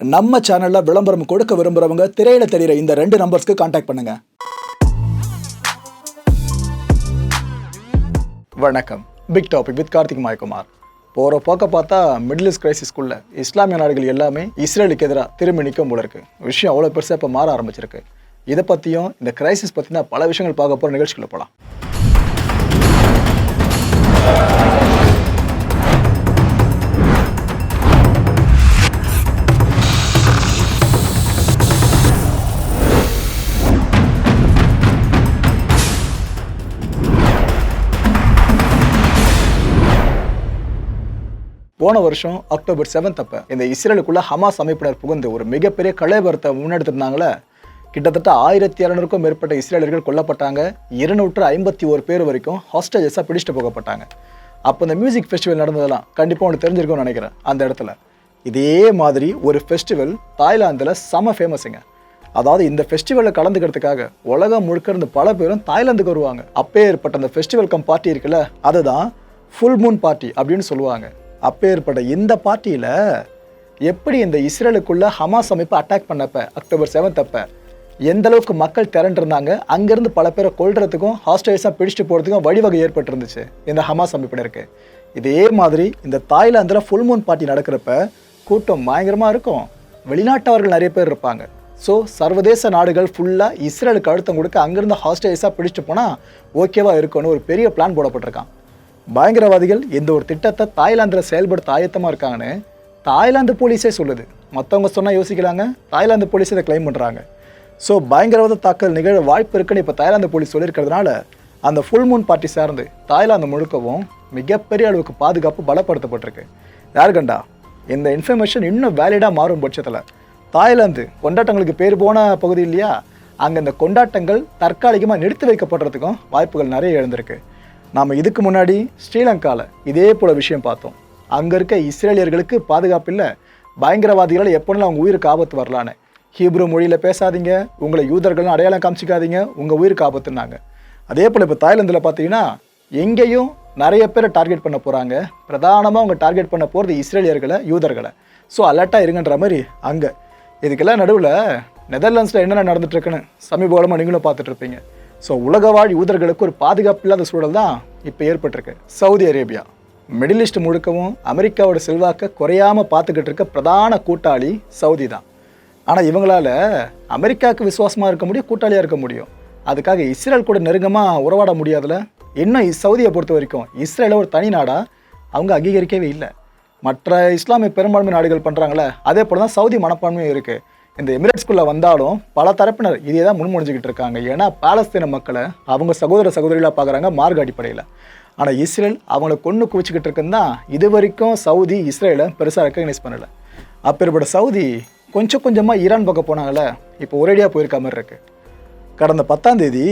நம்ம சேனலில் விளம்பரம் கொடுக்க விரும்புகிறவங்க திரையில தெரிகிற இந்த ரெண்டு நம்பர்ஸ்க்கு காண்டாக்ட் பண்ணுங்க. வணக்கம். Big topic with Karthik Mayakumar. போகிற போக்க பார்த்தா மிடில் ஈஸ்ட் கிரைசிஸ்குள்ளே இஸ்லாமிய நாடுகள் எல்லாமே இஸ்ரேலுக்கு எதிராக திரும்பி நிற்கும் போல இருக்கு. விஷயம் அவ்வளோ பெருசாக இப்போ மாற ஆரம்பிச்சிருக்கு. இதை பற்றியும் இந்த கிரைசிஸ் பற்றினா பல விஷயங்கள் பார்க்க போகிற நிகழ்ச்சிகளை போகலாம் போன வருஷம் அக்டோபர் செவன்த் அப்போ இந்த இஸ்ரேலுக்குள்ள ஹமாஸ் அமைப்பினர் புகுந்து ஒரு மிகப்பெரிய கலைபரத்தை முன்னெடுத்திருந்தாங்களே கிட்டத்தட்ட ஆயிரத்தி இரநூறுக்கும் மேற்பட்ட இஸ்ரேலர்கள் கொல்லப்பட்டாங்க. இருநூற்று ஐம்பத்தி ஒரு பேர் வரைக்கும் ஹாஸ்டேஜஸாக பிடிச்சிட்டு போகப்பட்டாங்க. அப்போ இந்த மியூசிக் ஃபெஸ்டிவல் நடந்ததெல்லாம் கண்டிப்பாக உனக்கு தெரிஞ்சிருக்கும்னு நினைக்கிறேன் அந்த இடத்துல. இதே மாதிரி ஒரு ஃபெஸ்டிவல் தாய்லாந்தில் செம ஃபேமஸுங்க அதாவது இந்த ஃபெஸ்டிவலில் கலந்துக்கிறதுக்காக உலகம் முழுக்க இருந்து பல பேரும் தாய்லாந்துக்கு வருவாங்க. அப்பே ஏற்பட்ட அந்த ஃபெஸ்டிவல் கம் பார்ட்டி இருக்குல்ல அதுதான் ஃபுல் மூன் பார்ட்டி அப்படின்னு சொல்லுவாங்க. அப்பேற்பட்ட இந்த பார்ட்டியில் எப்படி இந்த இஸ்ரேலுக்குள்ளே ஹமாஸ் அமைப்பு அட்டாக் பண்ணப்ப அக்டோபர் செவன்த் அப்ப எந்த அளவுக்கு மக்கள் திரண்டிருந்தாங்க அங்கேருந்து பல பேரை கொள்றதுக்கும் ஹாஸ்டல்ஸாக பிடிச்சிட்டு போகிறதுக்கும் வழிவகை ஏற்பட்டிருந்துச்சு இந்த ஹமாஸ் அமைப்பினருக்கு இதே மாதிரி இந்த தாய்லாந்தில் ஃபுல் மூன் பார்ட்டி நடக்கிறப்ப கூட்டம் பயங்கரமாக இருக்கும். வெளிநாட்டவர்கள் நிறைய பேர் இருப்பாங்க. ஸோ சர்வதேச நாடுகள் ஃபுல்லாக இஸ்ரேலுக்கு அழுத்தம் கொடுக்க அங்கேருந்து ஹாஸ்டல்ஸாக பிடிச்சிட்டு போனால் ஓகேவாக இருக்கும்னு ஒரு பெரிய பிளான் போடப்பட்டிருக்கான். பயங்கரவாதிகள் இந்த ஒரு திட்டத்தை தாய்லாந்தில் செயல்படுத்த ஆயத்தமாக இருக்காங்கன்னு தாய்லாந்து போலீஸே சொல்லுது. மற்றவங்க சொன்னால் யோசிக்கிறாங்க தாய்லாந்து போலீஸ் இதை கிளைம் பண்ணுறாங்க ஸோ பயங்கரவாத தாக்கல் நிகழ வாய்ப்பு இருக்குன்னு இப்போ தாய்லாந்து போலீஸ் சொல்லியிருக்கிறதுனால அந்த ஃபுல் மூன் பார்ட்டி சார்ந்து தாய்லாந்து முழுக்கவும் மிகப்பெரிய அளவுக்கு பாதுகாப்பு பலப்படுத்தப்பட்டிருக்கு. யார் கண்டா? இந்த இன்ஃபர்மேஷன் இன்னும் வேலிடாக மாறும் பட்சத்தில் தாய்லாந்து கொண்டாட்டங்களுக்கு பேர் போன பகுதி இல்லையா? அங்கே இந்த கொண்டாட்டங்கள் தற்காலிகமாக நிறுத்தி வைக்கப்படுறதுக்கும் வாய்ப்புகள் நிறைய எழுந்திருக்கு. நாம் இதுக்கு முன்னாடி ஸ்ரீலங்காவில் இதே போல் விஷயம் பார்த்தோம். அங்கே இருக்க இஸ்ரேலியர்களுக்கு பாதுகாப்பு இல்லை. பயங்கரவாதிகளால் எப்போனாலும் அவங்க உயிருக்கு ஆபத்து வரலான்னு. ஹீப்ரு மொழியில் பேசாதீங்க. உங்களை யூதர்கள்லாம் அடையாளம் காமிச்சிக்காதீங்க. உங்கள் உயிருக்கு ஆபத்துனாங்க அதே போல் இப்போ தாய்லாந்தில் பார்த்தீங்கன்னா எங்கேயும் நிறைய பேரை டார்கெட் பண்ண போகிறாங்க பிரதானமாக அவங்க டார்கெட் பண்ண போகிறது இஸ்ரேலியர்களை யூதர்களை. ஸோ அலர்ட்டாக இருங்கன்ற மாதிரி அங்கே. இதுக்கெல்லாம் நடுவில் நெதர்லாண்ட்ஸில் என்னென்ன நடந்துட்டு இருக்குன்னு சமீபகாலமாக நீங்களும் பார்த்துட்ருப்பீங்க ஸோ உலக வாழ் யூதர்களுக்கு ஒரு பாதுகாப்பு இல்லாத சூழல் தான் இப்போ ஏற்பட்டிருக்கு. Saudi Arabia. மிடில் ஈஸ்ட் முழுக்கவும் அமெரிக்காவோட செல்வாக்கை குறையாமல் பார்த்துக்கிட்டு இருக்க பிரதான கூட்டாளி சவுதி தான். ஆனால் இவங்களால அமெரிக்காவுக்கு விசுவாசமாக இருக்க முடியும் கூட்டாளியாக இருக்க முடியும். அதுக்காக இஸ்ரேல் கூட நெருங்கமாக உறவாட முடியாதுல. இன்னும் சவுதியை பொறுத்த வரைக்கும் இஸ்ரேலை ஒரு தனி நாடாக அவங்க அங்கீகரிக்கவே இல்லை. மற்ற இஸ்லாமிய பெரும்பான்மை நாடுகள் பண்ணுறாங்களே அதே போல் தான் சவுதி மனப்பான்மையும் இருக்குது இந்த எமிரேட்ஸ்குள்ளே வந்தாலும் பல தரப்பினர் இதே தான் முன்மொழிஞ்சிக்கிட்டு இருக்காங்க. ஏன்னா பாலஸ்தீன மக்களை அவங்க சகோதர சகோதரிகளாக பார்க்குறாங்க மார்க் அடிப்படையில். ஆனால் இஸ்ரேல் அவங்கள கொண்டு குவிச்சிக்கிட்டு இருக்குன்னு தான் இது வரைக்கும் சவுதி இஸ்ரேலை பெருசாக ரெக்கக்னைஸ் பண்ணலை. அப்பேற்பட்ட சவுதி கொஞ்சம் கொஞ்சமாக ஈரான் பக்கம் போனாங்களே இப்போ ஒரேடியாக போயிருக்க மாதிரி இருக்குது கடந்த பத்தாம் தேதி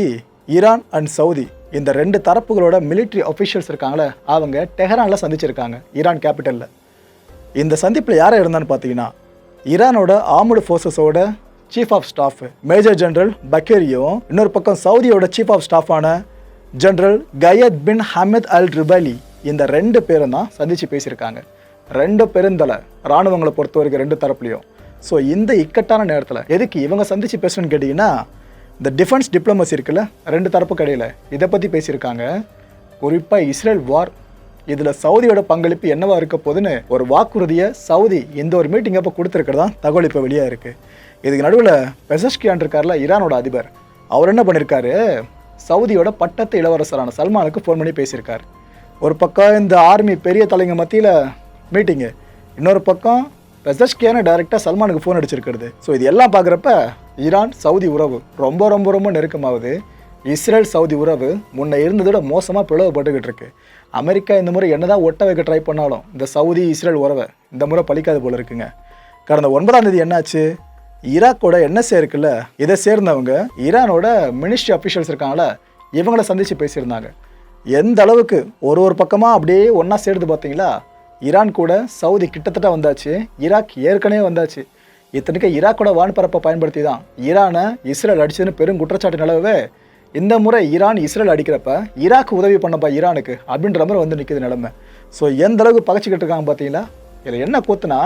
ஈரான் அண்ட் சவுதி இந்த ரெண்டு தரப்புகளோட மிலிட்ரி அஃபிஷியல்ஸ் இருக்காங்களே அவங்க டெஹரானில் சந்திச்சிருக்காங்க ஈரான் கேபிட்டலில் இந்த சந்திப்பில் யாரை இருந்தான்னு பார்த்தீங்கன்னா ஈரானோட armed ஃபோர்ஸஸோட chief of staff major general பக்கேரியும் இன்னொரு பக்கம் சவுதியோட chief of ஸ்டாஃபான general Fayyad bin Hamed al ரிபலி. இந்த ரெண்டு பேரும் தான் சந்தித்து பேசியிருக்காங்க. ரெண்டு பெருந்தலை இராணுவங்களை பொறுத்த வரைக்கும் ரெண்டு தரப்புலையும். ஸோ இந்த இக்கட்டான நேரத்தில் எதுக்கு இவங்க சந்தித்து பேசணும்னு கேட்டிங்கன்னா இந்த டிஃபென்ஸ் டிப்ளமசி இருக்குல்ல ரெண்டு தரப்பு கடையில் இதை பற்றி பேசியிருக்காங்க. குறிப்பாக இஸ்ரேல் வார் இதில் சவுதியோட பங்களிப்பு என்னவா இருக்க போதுன்னு ஒரு வாக்குறுதியை சவுதி இந்த ஒரு மீட்டிங் அப்போ கொடுத்துருக்கிறதா தகவல் இப்போ வெளியாக இருக்குது இதுக்கு நடுவில் பெசஸ்கியான் இருக்கார்ல ஈரானோட அதிபர். அவர் என்ன பண்ணியிருக்காரு சவுதியோட பட்டத்து இளவரசரான சல்மானுக்கு ஃபோன் பண்ணி பேசியிருக்கார். ஒரு பக்கம் இந்த ஆர்மி பெரிய தலைங்க மத்தியில் மீட்டிங்கு இன்னொரு பக்கம் பெசஸ்கியான டைரெக்டாக சல்மானுக்கு ஃபோன் அடிச்சிருக்கிறது. ஸோ இது எல்லாம் பார்க்குறப்ப ஈரான் சவுதி உறவு ரொம்ப ரொம்ப ரொம்ப நெருக்கமாகுது. இஸ்ரேல் சவுதி உறவு முன்ன இருந்ததோட மோசமாக பிளவுபட்டுக்கிட்டு இருக்கு. அமெரிக்கா இந்த முறை என்னதான் ஒட்ட வைக்க ட்ரை பண்ணாலும் இந்த சவுதி இஸ்ரேல் உறவை இந்த முறை பழிக்காது போல இருக்குங்க. கடந்த ஒன்பதாம் தேதி என்னாச்சு? ஈராக்கோட என்எஸ்ஏ இருக்குல்ல இதை சேர்ந்தவங்க ஈரானோட மினிஸ்ட்ரி அஃபிஷியல்ஸ் இருக்காங்கள இவங்கள சந்தித்து பேசியிருந்தாங்க. எந்த அளவுக்கு ஒரு ஒரு பக்கமாக அப்படியே ஒன்றா சேர்ந்து பார்த்தீங்களா? ஈரான் கூட சவுதி கிட்டத்தட்ட வந்தாச்சு ஈராக் ஏற்கனவே வந்தாச்சு. இத்தனைக்கு ஈராக்கோட வான்பரப்பை பயன்படுத்தி தான் ஈரானை இஸ்ரேல் அடிச்சதுன்னு பெரும் குற்றச்சாட்டு நிலவே இந்த முறை ஈரான் இஸ்ரேல் அடிக்கிறப்ப ஈராக் உதவி பண்ணப்பா ஈரானுக்கு அப்படின்ற மாதிரி வந்து நிற்குது நிலைமை. ஸோ எந்த அளவுக்கு பகைச்சிக்கிட்டு இருக்காங்க பார்த்தீங்களா? இதில் என்ன கூத்துனா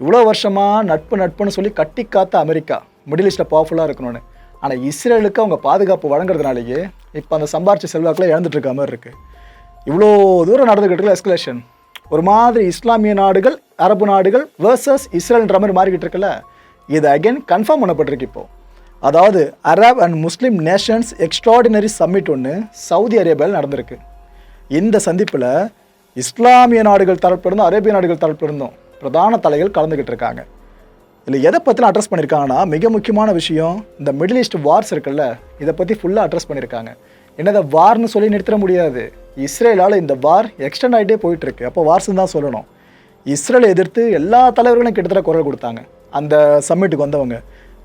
இவ்வளோ வருஷமாக நட்பு நட்புன்னு சொல்லி கட்டி காத்த அமெரிக்கா மிடில் ஈஸ்ட்டில் பவர்ஃபுல்லாக இருக்கணும்னு. ஆனால் இஸ்ரேலுக்கு அவங்க பாதுகாப்பு வழங்குறதுனாலேயே இப்போ அந்த சம்பாரிச்ச செல்வாக்கில் இழந்துட்டு இருக்க மாதிரி இருக்குது இவ்வளோ தூரம் நடந்துக்கிட்டு இருக்கல எஸ்கலேஷன் ஒரு மாதிரி இஸ்லாமிய நாடுகள் அரபு நாடுகள் வேர்சஸ் இஸ்ரேல்ன்ற மாதிரி மாறிக்கிட்டு இருக்குல்ல. இது அகைன் கன்ஃபார்ம் பண்ணப்பட்டிருக்கு இப்போது அதாவது Arab and Muslim nations extraordinary summit ஒன்று சவுதி அரேபியாவில் நடந்திருக்கு. இந்த சந்திப்பில் இஸ்லாமிய நாடுகள் தரப்பிலிருந்தும் அரேபிய நாடுகள் தரப்பிலிருந்தும் பிரதான தலைகள் கலந்துக்கிட்டு இருக்காங்க. இதில் எதை பற்றிலாம் அட்ரஸ் பண்ணியிருக்காங்கன்னா மிக முக்கியமான விஷயம் இந்த மிடில் ஈஸ்ட் வார்ஸ் இருக்குல்ல இதை பற்றி ஃபுல்லாக அட்ரஸ் பண்ணியிருக்காங்க என்னதை வார்னு சொல்லி நிறுத்திட முடியாது. இஸ்ரேலால் இந்த வார் எக்ஸ்டெண்ட் ஆகிட்டே போயிட்டுருக்கு. அப்போ வார்ஸ்ன்னு தான் சொல்லணும். இஸ்ரேலை எதிர்த்து எல்லா தலைவர்களும் கிட்டத்தட்ட குரல் கொடுத்தாங்க. அந்த சம்மிட்டுக்கு வந்தவங்க.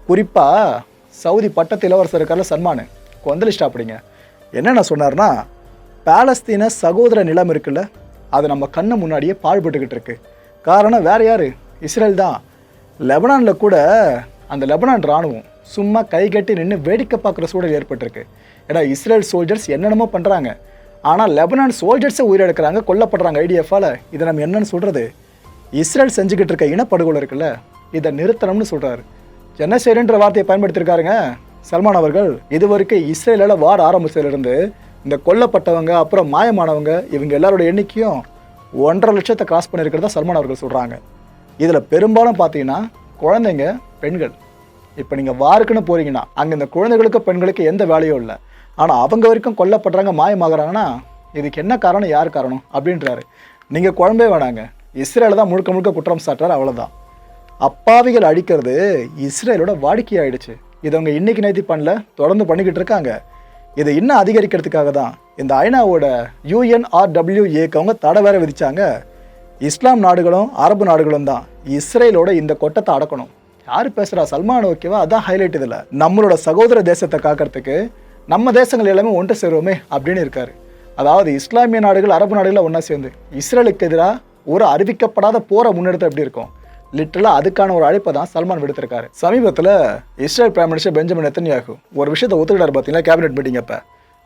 குறிப்பாக சவுதி பட்டத்து இளவரசர் இருக்கார்ல சல்மான் கொந்தளிச்சிட்டா அப்படிங்க. என்னென்ன சொன்னார்னா பாலஸ்தீன சகோதர நிலம் இருக்குல்ல அது நம்ம கண்ணு முன்னாடியே பாழ்பட்டுக்கிட்டு இருக்கு காரணம் வேறு யார்? இஸ்ரேல் தான். லெபனானில் கூட அந்த லெபனான் ராணுவம் சும்மா கை கட்டி நின்று வேடிக்கை பார்க்குற சூழல் ஏற்பட்டிருக்கு. ஏன்னா இஸ்ரேல் சோல்ஜர்ஸ் என்னென்னமோ பண்ணுறாங்க ஆனால் லெபனான் சோல்ஜர்ஸை உயிரிழக்கிறாங்க கொல்லப்படுறாங்க ஐடிஎஃபால் இதை நம்ம என்னன்னு சொல்கிறது இஸ்ரேல் செஞ்சுக்கிட்டு இருக்க இனப்படுகொலை இருக்குல்ல இதை நிறுத்தணும்னு சொல்கிறாரு ஜெனசைடுன்ற வார்த்தையை பயன்படுத்தியிருக்காருங்க. சல்மான் அவர்கள் இது வரைக்கும் இஸ்ரேலில் வார் ஆரம்பித்ததுலேருந்து இந்த கொல்லப்பட்டவங்க அப்புறம் மாயமானவங்க இவங்க எல்லாரோட எண்ணிக்கையும் ஒன்றரை லட்சத்தை கிராஸ் பண்ணியிருக்கிறதா சல்மான் அவர்கள் சொல்கிறாங்க இதில் பெரும்பாலும் பார்த்தீங்கன்னா குழந்தைங்க பெண்கள். இப்போ நீங்கள் வாருக்குன்னு போகிறீங்கன்னா அங்கே இந்த குழந்தைகளுக்கு பெண்களுக்கு எந்த வேலையும் இல்லை. ஆனால் அவங்க வரைக்கும் கொல்லப்படுறாங்க மாயமாகறாங்கன்னா இதுக்கு என்ன காரணம் யார் காரணம் அப்படின்றாரு. நீங்கள் குழம்பே வேணாங்க. இஸ்ரேல தான் முழுக்க முழுக்க குற்றம் சாட்டுறாரு அவ்வளோதான் அப்பாவிகள் அழிக்கிறது இஸ்ரேலோட வாடிக்கையாயிடுச்சு. இதை அவங்க இன்னைக்கு நேத்தி பண்ணல தொடர்ந்து பண்ணிக்கிட்டு இருக்காங்க. இதை இன்னும் அதிகரிக்கிறதுக்காக தான் இந்த ஐநாவோட யூஎன்ஆர்டபிள்யூஏக்கு அவங்க தடை வேற விதிச்சாங்க. இஸ்லாம் நாடுகளும் அரபு நாடுகளும் தான் இஸ்ரேலோட இந்த கொட்டத்தை அடக்கணும். யார் பேசுகிறா சல்மான் ஓகேவா? அதான் ஹைலைட் இதில். நம்மளோட சகோதர தேசத்தை காக்கிறதுக்கு நம்ம தேசங்கள் எல்லாமே ஒன்று சேருவோமே அப்படின்னு இருக்காரு. அதாவது இஸ்லாமிய நாடுகள் அரபு நாடுகளில் ஒன்றா சேர்ந்து இஸ்ரேலுக்கு எதிராக ஒரு அறிவிக்கப்படாத போரை முன்னெடுத்து எப்படி இருக்கும்? லிட்டரலாக அதுக்கான ஒரு அழைப்பை தான் சல்மான் விடுத்திருக்காரு. சமீபத்தில் Israel prime minister Benjamin Netanyahu ஒரு விஷயத்தை ஒத்துக்கிட்டார் பார்த்தீங்கன்னா கேபினெட் மீட்டிங் அப்போ.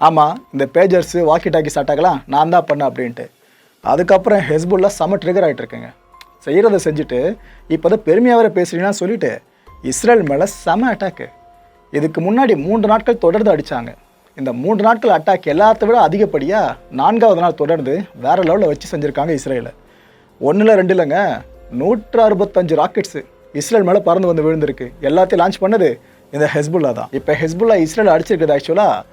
ஆமாம் இந்த பேஜர்ஸு வாக்கி டாக்கி அட்டாக்கெல்லாம் நான் தான் பண்ணேன் அப்படின்ட்டு. அதுக்கப்புறம் ஹெஸ்புல்லா செம ட்ரிகர் ஆகிட்டு இருக்குங்க செய்கிறத செஞ்சுட்டு இப்போ தான் பெருமையாக வேற பேசுறீங்கன்னா சொல்லிட்டு இஸ்ரேல் மேலே செம அட்டாக்கு இதுக்கு முன்னாடி மூன்று நாட்கள் தொடர்ந்து அடித்தாங்க இந்த மூன்று நாட்கள் அட்டாக் எல்லாத்த விட அதிகப்படியாக நான்காவது நாள் தொடர்ந்து வேறு லெவலில் வச்சு செஞ்சுருக்காங்க இஸ்ரேலை. ஒன்றில் ரெண்டு இல்லைங்க நூற்று அறுபத்தஞ்சு ராக்கெட்ஸு இஸ்ரேல் மேலே பறந்து வந்து விழுந்திருக்கு. எல்லாத்தையும் லான்ச் பண்ணது இந்த ஹெஸ்புல்லா தான். இப்போ ஹெஸ்புல்லா இஸ்ரேல் அடிச்சிருக்குது ஆக்சுவலாக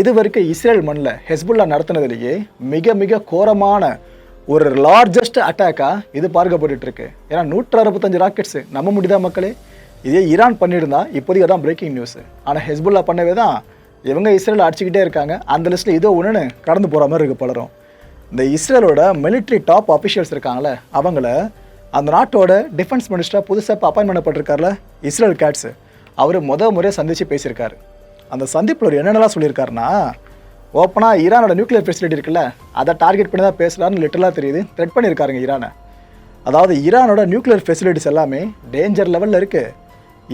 இது வரைக்கும் இஸ்ரேல் மண்ணில் ஹெஸ்புல்லா நடத்தினதுலேயே மிக மிக கோரமான ஒரு லார்ஜஸ்ட் அட்டாக்காக இது பார்க்கப்பட்டுட்டு இருக்கு. ஏன்னா நூற்று அறுபத்தஞ்சு ராக்கெட்ஸு நம்ப முடியுதா மக்களே? இதே ஈரான் பண்ணியிருந்தா இப்போதைக்கு அதான் பிரேக்கிங் நியூஸ் ஆனால் ஹெஸ்புல்லா பண்ணவே தான் இவங்க இஸ்ரேல் அடிச்சுக்கிட்டே இருக்காங்க. அந்த லிஸ்ட்டில் இதோ ஒன்றுன்னு கடந்து போகிற மாதிரி இருக்குது பலரும். இந்த இஸ்ரேலோட மிலிட்ரி டாப் அஃபிஷியல்ஸ் இருக்காங்களே அவங்கள அந்த நாட்டோட டிஃபென்ஸ் மினிஸ்டராக புதுசாக இப்போ அப்பாயின் பண்ணப்பட்டிருக்காருல இஸ்ரேல் கேட்ஸு அவர் முத முறையாக சந்தித்து பேசியிருக்காரு. அந்த சந்திப்பில் அவர் என்னென்னலாம் சொல்லியிருக்காருன்னா ஓப்பனாக ஈரானோட நியூக்ளியர் ஃபெசிலிட்டி இருக்குல்ல அதை டார்கெட் பண்ணி தான் பேசலான்னு லிட்டலாக தெரியுது. த்ரெட் பண்ணியிருக்காருங்க ஈரானை. அதாவது ஈரானோட நியூக்ளியர் ஃபெசிலிட்டிஸ் எல்லாமே டேஞ்சர் லெவலில் இருக்குது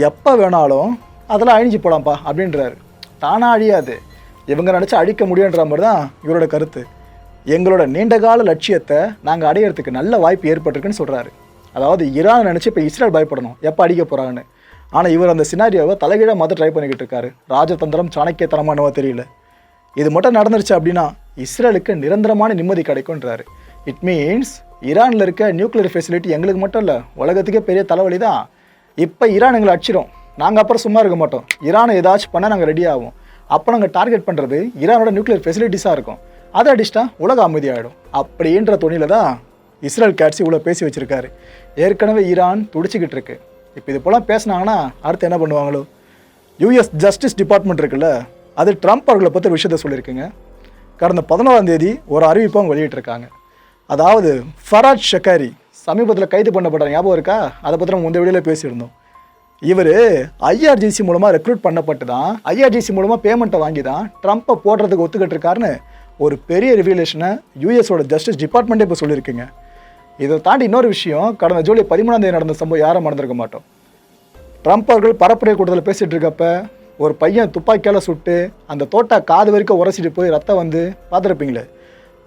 எப்போ வேணாலும் அதெல்லாம் அழிஞ்சு போகலாம்ப்பா அப்படின்றாரு. தானாக அழியாது. இவங்க நினச்சி அழிக்க முடியுன்ற மாதிரி தான் இவரோட கருத்து. எங்களோட நீண்டகால லட்சியத்தை நாங்கள் அடையிறதுக்கு நல்ல வாய்ப்பு ஏற்பட்டிருக்குன்னு சொல்கிறாரு அதாவது ஈரான் நினச்சி இப்போ இஸ்ரேல் பயப்படணும். எப்போ அடிக்க போகிறாங்கன்னு ஆனால் இவர் அந்த சினாரியோவை தலைகீழாக மாற்ற ட்ரை பண்ணிக்கிட்டு இருக்காரு. ராஜதந்திரம் சாணக்கியத்தனமானவோ தெரியல. இது மட்டும் நடந்துருச்சு அப்படின்னா இஸ்ரேலுக்கு நிரந்தரமான நிம்மதி கிடைக்கும்ன்றாரு. இட் மீன்ஸ் ஈரானில் இருக்க நியூக்ளியர் ஃபெசிலிட்டி எங்களுக்கு மட்டும் இல்லை உலகத்துக்கே பெரிய தலைவலி தான் இப்போ ஈரான் எங்களை அடிச்சிடும் நாங்கள் அப்புறம் சும்மா இருக்க மாட்டோம். ஈரானை ஏதாச்சும் பண்ணால் நாங்கள் ரெடி ஆகும் அப்போ நாங்கள் டார்கெட் பண்ணுறது ஈரானோட நியூக்ளியர் ஃபெசிலிட்டிஸாக இருக்கும். அதை அடிச்சிட்டா உலக அமைதியாகிடும் அப்படின்ற துணியில் தான் இஸ்ரேல் கேட்ஸ் இவ்வளோ பேசி வச்சுருக்காரு. ஏற்கனவே ஈரான் துடிச்சிக்கிட்டு இருக்கு. இப்போ இது போலாம் பேசினாங்கன்னா அடுத்து என்ன பண்ணுவாங்களோ? யூஎஸ் ஜஸ்டிஸ் டிபார்ட்மெண்ட் இருக்குல்ல அது ட்ரம்ப் அவர்களை பற்றி விஷயத்த சொல்லியிருக்குங்க. கடந்த பதினோராம் தேதி ஒரு அறிவிப்பும் அவங்க வெளியிட்டிருக்காங்க. அதாவது ஃபராஜ் ஷக்காரி சமீபத்தில் கைது பண்ணப்பட்ட ஞாபகம் இருக்கா? அதை பற்றி நம்ம முந்தைய வீடியோவில் பேசியிருந்தோம். இவர் ஐஆர்ஜிசி மூலமாக ரெக்ரூட் பண்ணப்பட்டு தான் ஐஆர்ஜிசி மூலமாக பேமெண்ட்டை வாங்கி தான் ட்ரம்ப்பை போடுறதுக்கு ஒத்துக்கிட்டு இருக்காருன்னு ஒரு பெரிய ரிவியூலேஷனை யூஎஸோட ஜஸ்டிஸ் டிபார்ட்மெண்ட்டே இப்போ சொல்லியிருக்குங்க. இதை தாண்டி இன்னொரு விஷயம் கடந்த ஜூலை பதிமூணாம் தேதி நடந்த சம்பவம் யாரும் மறந்துருக்க மாட்டோம். ட்ரம்ப் அவர்கள் பரப்புரை கூட்டத்தில் பேசிகிட்டு இருக்கப்ப ஒரு பையன் துப்பாக்கியால் சுட்டு அந்த தோட்டா காது வரைக்கும் உரசிட்டு போய் ரத்தம் வந்து பார்த்துருப்பீங்களே.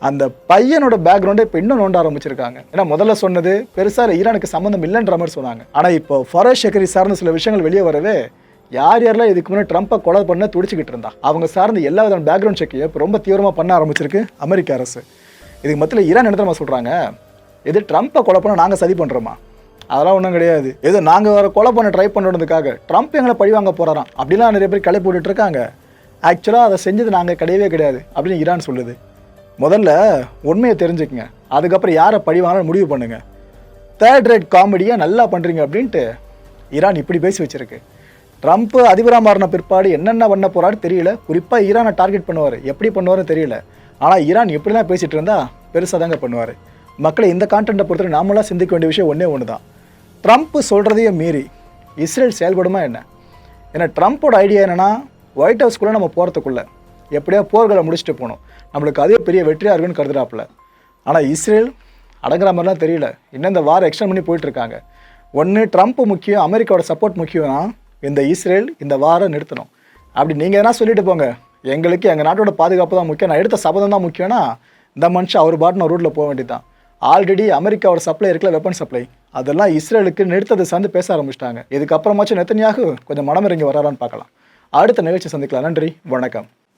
அந்த பையனோட பேக்ரவுண்டே இப்போ இன்னும் நோண்ட ஆரம்பிச்சிருக்காங்க. ஏன்னா முதல்ல சொன்னது பெருசாக ஈரானுக்கு சம்மந்தம் இல்லைன்ற மாதிரி சொன்னாங்க. ஆனால் இப்போ ஃபரேஷ் ஷெக்கரி சார்ந்த சில விஷயங்கள் வெளியே வரவே யார் யாரெல்லாம் இதுக்கு முன்னாடி ட்ரம்ப்பை கொலை பண்ண துடிச்சிக்கிட்டு இருந்தா அவங்க சார்ந்த எல்லா விதமான பேக்ரவுண்ட் செக்கையும் இப்போ ரொம்ப தீவிரமாக பண்ண ஆரம்பிச்சிருக்கு அமெரிக்க அரசு. இதுக்கு மத்தியில் ஈரான் என்ன நம்ம சொல்கிறாங்க இது ட்ரம்ப்பை கொலை பண்ண நாங்கள் சதி பண்ணுறோமா அதெல்லாம் ஒன்றும் கிடையாது. எது நாங்கள் வர கொலை பண்ண ட்ரை பண்ணுறதுக்காக ட்ரம்ப் எங்களை பழி வாங்க போகிறாராம் அப்படிலாம் நிறைய பேர் கிளப்பி விட்டுட்டு இருக்காங்க. ஆக்சுவலாக அதை செஞ்சது நாங்கள் கிடையவே கிடையாது அப்படின்னு ஈரான் சொல்லுது. முதல்ல உண்மையை தெரிஞ்சுக்கங்க. அதுக்கப்புறம் யாரை பழி வாங்கலாம் முடிவு பண்ணுங்கள் தேர்ட் ரேட் காமெடியாக நல்லா பண்ணுறீங்க அப்படின்ட்டு ஈரான் இப்படி பேசி வச்சுருக்கு. ட்ரம்ப் அதிபராக மாறின பிற்பாடு என்னென்ன பண்ண போறாரு தெரியல. குறிப்பாக ஈரானை டார்கெட் பண்ணுவார். எப்படி பண்ணுவாருன்னு தெரியல. ஆனால் ஈரான் எப்படிலாம் பேசிகிட்டு இருந்தால் பெருசாக தாங்க பண்ணுவார். மக்களை இந்த கான்டென்ட்டை பொறுத்தவரை நாமளாக சிந்திக்க வேண்டிய விஷயம் ஒன்றே ஒன்று தான் ட்ரம்ப் சொல்கிறதையும் மீறி இஸ்ரேல் செயல்படுமா என்ன? ஏன்னா ட்ரம்ப்போட ஐடியா என்னென்னா ஒயிட் ஹவுஸ்க்குள்ளே நம்ம போகிறதுக்குள்ள எப்படியா போர்களை முடிச்சுட்டு போகணும். நம்மளுக்கு அதே பெரிய வெற்றியாக இருக்குன்னு கருதுறாப்புல. ஆனால் இஸ்ரேல் அடங்குற மாதிரிலாம் தெரியல. இன்னும் இந்த வாரம் எக்ஸ்டெண்ட் பண்ணி போயிட்டுருக்காங்க. ஒன்று ட்ரம்ப் முக்கியம் அமெரிக்காவோட சப்போர்ட் முக்கியம்னா இந்த இஸ்ரேல் இந்த வாரம் நிறுத்தணும். அப்படி நீங்கள் எதனா சொல்லிட்டு போங்க. எங்களுக்கு எங்கள் நாட்டோட பாதுகாப்பு தான் முக்கியம். நான் எடுத்த சபதம் தான் முக்கியம்னா இந்த மனுஷன் அவர் பாட்டுன்னு ரூட்டில் போக வேண்டியதுதான். ஆல்ரெடி அமெரிக்காவோட சப்ளை இருக்குல்ல வெப்பன் சப்ளை அதெல்லாம் இஸ்ரேலுக்கு நிறுத்ததை சார்ந்து பேச ஆரம்பிச்சிட்டாங்க. இதுக்கப்புறமாச்சும் நெத்தனியாக கொஞ்சம் மனமிறங்கி வராரான்னு பார்க்கலாம். அடுத்த நிகழ்ச்சி சந்திக்கலாம். நன்றி வணக்கம்.